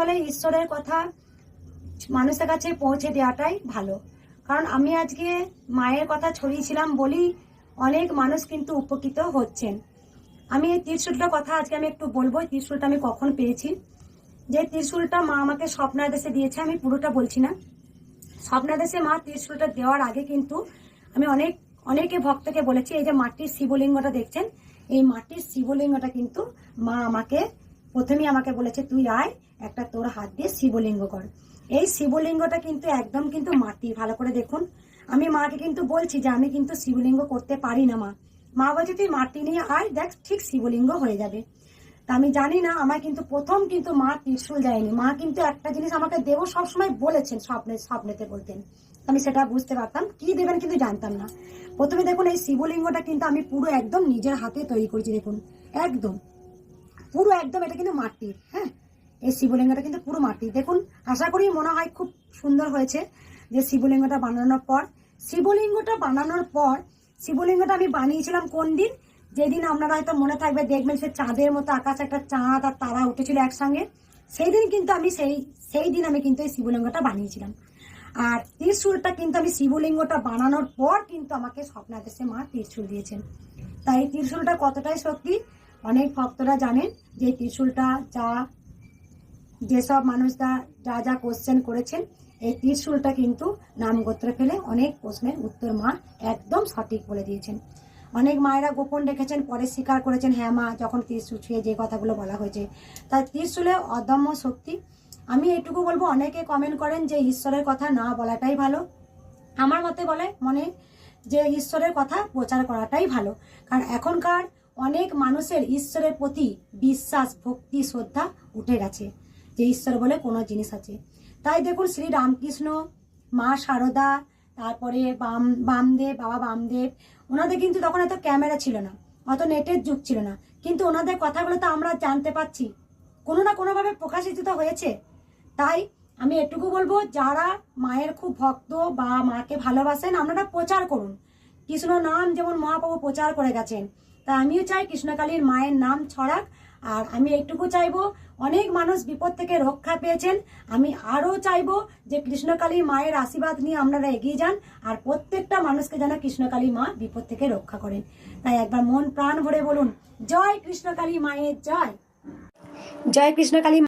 বলে ঈশ্বরের কথা মানুষের কাছে পৌঁছে দেওয়াটাই ভালো। কারণ আমি আজকে মায়ের কথা ছড়িয়েছিলাম বলেই অনেক মানুষ কিন্তু উপকৃত হচ্ছেন। আমি এই ত্রিশুলটার কথা আজকে আমি একটু বলব ত্রিশুলটা আমি কখন পেয়েছি। যে ত্রিশুলটা মা আমাকে স্বপ্নাদেশে দিয়েছে, আমি পুরোটা বলছি না। স্বপ্নাদেশে মা ত্রিশুলটা দেওয়ার আগে কিন্তু আমি অনেক, অনেকে ভক্তকে বলেছি, এই যে মাটির শিবলিঙ্গটা দেখছেন, এই মাটির শিবলিঙ্গটা কিন্তু মা আমাকে প্রথমেই আমাকে বলেছে, তুই আয়, একটা তোর হাত দিয়ে শিবলিঙ্গ কর। এই শিবলিঙ্গটা কিন্তু একদম কিন্তু মাটি, ভালো করে দেখুন। আমি মাকে কিন্তু বলছি যে, আমি কিন্তু শিবলিঙ্গ করতে পারি না, মা। মা বলছে, তুই মাটি নিয়ে আয়, দেখ ঠিক শিবলিঙ্গ হয়ে যাবে। তা আমি জানি না আমার কিন্তু প্রথম কিন্তু মা ত্রিশুল দেয়নি। মা কিন্তু একটা জিনিস আমাকে দেব সবসময় বলেছেন, স্বপ্নে, স্বপ্নেতে বলতেন। আমি সেটা বুঝতে পারতাম, কি দেবেন কিন্তু জানতাম না। প্রথমে দেখুন, এই শিবলিঙ্গটা কিন্তু আমি পুরো একদম নিজের হাতে তৈরি করেছি, দেখুন। একদম। পুরো একদম এটা কিন্তু মাটির হ্যাঁ? এই শিবলিঙ্গটা কিন্তু পুরো মাটি দেখুন, আশা করি মনে হয় খুব সুন্দর হয়েছে যে শিবলিঙ্গটা বানানোর পর। শিবলিঙ্গটা বানানোর পর, শিবলিঙ্গটা আমি বানিয়েছিলাম কোন দিন? যেদিন আপনারা হয়তো মনে থাকবে, দেখবেন সে চাঁদের মতো আকাশ, একটা চাঁদ আর তারা উঠেছিল একসঙ্গে। সেই দিন কিন্তু আমি সেই সেই দিন আমি কিন্তু এই শিবলিঙ্গটা বানিয়েছিলাম। আর ত্রিশূলটা কিন্তু আমি শিবলিঙ্গটা বানানোর পর কিন্তু আমাকে স্বপ্নাদেশে মা ত্রিশূল দিয়েছেন। তাই ত্রিশূলটা কতটাই শক্তি অনেক ভক্তরা জানেন যে ত্রিশূলটা যা, যেসব মানুষরা যা যা কোশ্চেন করেছেন, এই ত্রিশূলটা কিন্তু নাম গোত্র ফেলে অনেক প্রশ্নের উত্তর মা একদম সঠিক বলে দিয়েছেন। অনেক মায়েরা গোপন রেখেছেন, পরে স্বীকার করেছেন হ্যাঁ মা, যখন ত্রিশূল ছুঁয়ে যে কথাগুলো বলা হয়েছে। তাই ত্রিশূলে অদম্য শক্তি, আমি এটুকু বলব, অনেকে কমেন্ট করেন যে ঈশ্বরের কথা না বলাটাই ভালো। আমার মতে বলে মনে যে ঈশ্বরের কথা প্রচার করাটাই ভালো। কারণ এখনকার অনেক মানুষের ঈশ্বরের প্রতি বিশ্বাস, ভক্তি, শ্রদ্ধা উঠে গেছে যে ঈশ্বর বলে কোনো জিনিস আছে। তাই দেখুন শ্রী রামকৃষ্ণ, মা সারদা, তারপরে বাম, বামদেব, বাবা বামদেব, ওনাদের কিন্তু তখন এত ক্যামেরা ছিল না, অত নেটের যুগ ছিল না। কিন্তু ওনাদের কথাগুলো তো আমরা জানতে পাচ্ছি কোনো না কোনোভাবে প্রকাশিত তো হয়েছে। তাই আমি এটুকু বলব, যারা মায়ের খুব ভক্ত বা মাকে ভালোবাসেন, আপনারা প্রচার করুন। কৃষ্ণ নাম যেমন মহাপ্রভু প্রচার করে গেছেন তা আমিও চাই কৃষ্ণকালীর মায়ের নাম ছড়াক। আর আমি এইটুকু চাইব, অনেক মানুষ বিপদ থেকে রক্ষা পেয়েছেন। আমি আরও চাইব যে কৃষ্ণকালী মায়ের আশীর্বাদ নিয়ে আপনারা এগিয়ে যান আর প্রত্যেকটা মানুষকে যেন কৃষ্ণকালী মা বিপদ থেকে রক্ষা করেন। তাই একবার মন প্রাণ ভরে বলুন, জয় কৃষ্ণকালী মায়ের জয়। জয় কৃষ্ণকালী